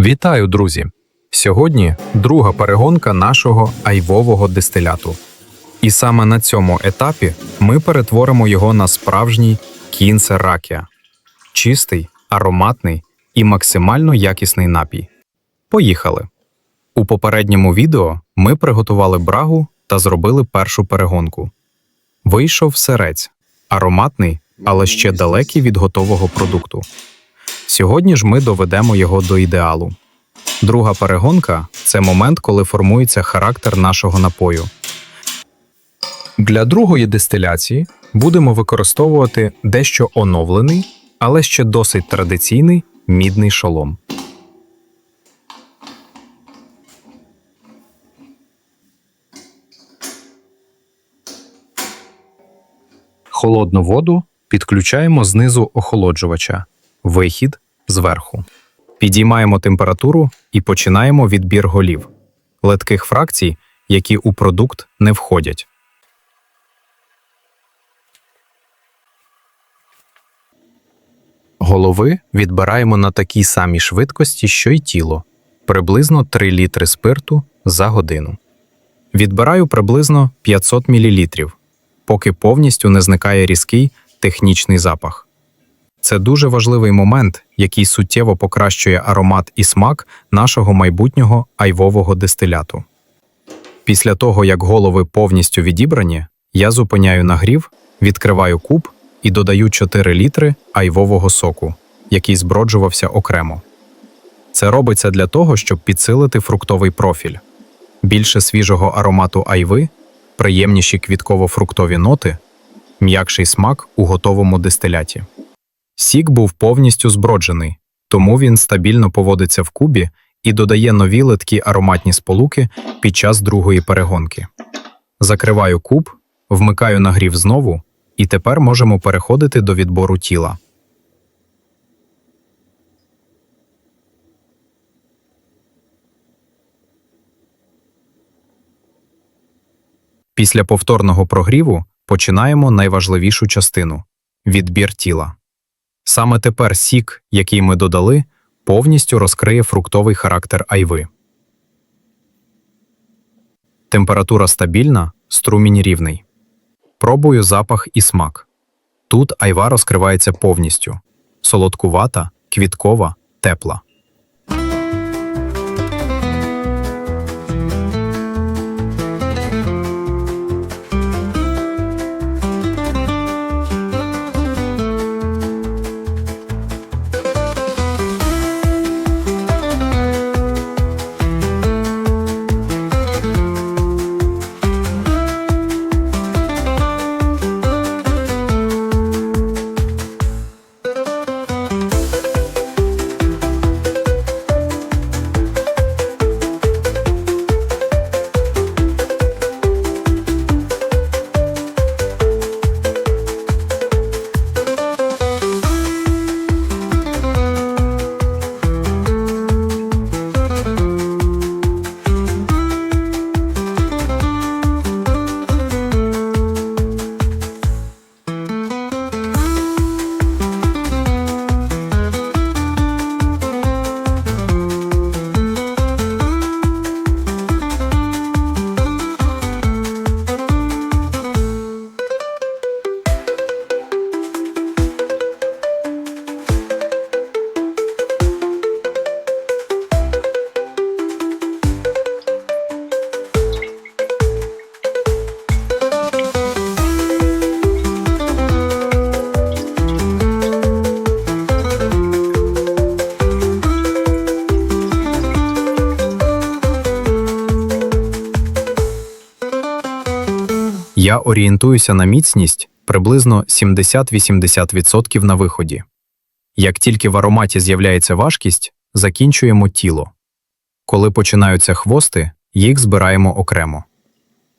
Вітаю, друзі! Сьогодні друга перегонка нашого айвового дистиляту. І саме на цьому етапі ми перетворимо його на справжній кінце ракія чистий, ароматний і максимально якісний напій. Поїхали! У попередньому відео ми приготували брагу та зробили першу перегонку. Вийшов серець, ароматний, але ще далекий від готового продукту. Сьогодні ж ми доведемо його до ідеалу. Друга перегонка це момент, коли формується характер нашого напою. Для другої дистиляції будемо використовувати дещо оновлений, але ще досить традиційний мідний шолом. Холодну воду підключаємо знизу охолоджувача, вихід зверху. Підіймаємо температуру і починаємо відбір голів летких фракцій, які у продукт не входять. Голови відбираємо на такій самій швидкості, що й тіло приблизно 3 літри спирту за годину. Відбираю приблизно 500 мл, поки повністю не зникає різкий технічний запах. Це дуже важливий момент, який суттєво покращує аромат і смак нашого майбутнього айвового дистиляту. Після того, як голови повністю відібрані, я зупиняю нагрів, відкриваю куб і додаю 4 літри айвового соку, який зброджувався окремо. Це робиться для того, щоб підсилити фруктовий профіль. Більше свіжого аромату айви, приємніші квітково-фруктові ноти, м'якший смак у готовому дистиляті. Сік був повністю зброджений, тому він стабільно поводиться в кубі і додає нові литкі ароматні сполуки під час другої перегонки. Закриваю куб, вмикаю нагрів знову, і тепер можемо переходити до відбору тіла. Після повторного прогріву починаємо найважливішу частину відбір тіла. Саме тепер сік, який ми додали, повністю розкриє фруктовий характер айви. Температура стабільна, струмінь рівний. Пробую запах і смак. Тут айва розкривається повністю солодкувата, квіткова, тепла. Я орієнтуюся на міцність приблизно 70-80% на виході. Як тільки в ароматі з'являється важкість, закінчуємо тіло. Коли починаються хвости, їх збираємо окремо.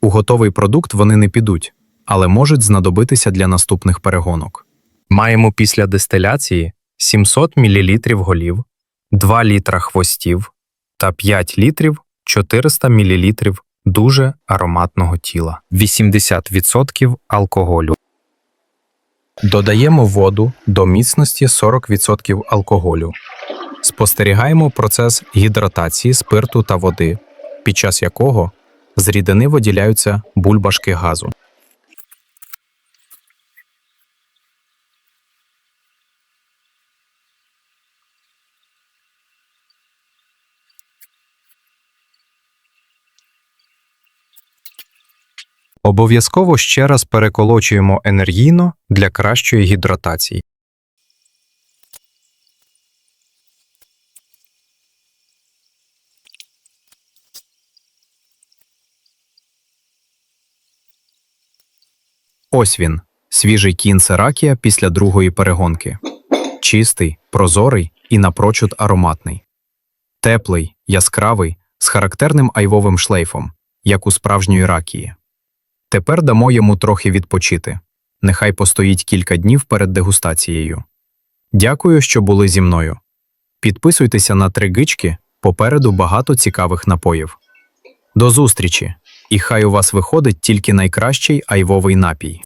У готовий продукт вони не підуть, але можуть знадобитися для наступних перегонок. Маємо після дистиляції 700 мл голів, 2 літра хвостів та 5 літрів 400 мл дуже ароматного тіла, 80% алкоголю. Додаємо воду до міцності 40% алкоголю. Спостерігаємо процес гідратації спирту та води, під час якого з рідини виділяються бульбашки газу. Обов'язково ще раз переколочуємо енергійно для кращої гідратації. Ось він, свіжий кін Серакія після другої перегонки. Чистий, прозорий і напрочуд ароматний. Теплий, яскравий, з характерним айвовим шлейфом, як у справжньої ракії. Тепер дамо йому трохи відпочити. Нехай постоїть кілька днів перед дегустацією. Дякую, що були зі мною. Підписуйтеся на три гички, попереду багато цікавих напоїв. До зустрічі! І хай у вас виходить тільки найкращий айвовий напій.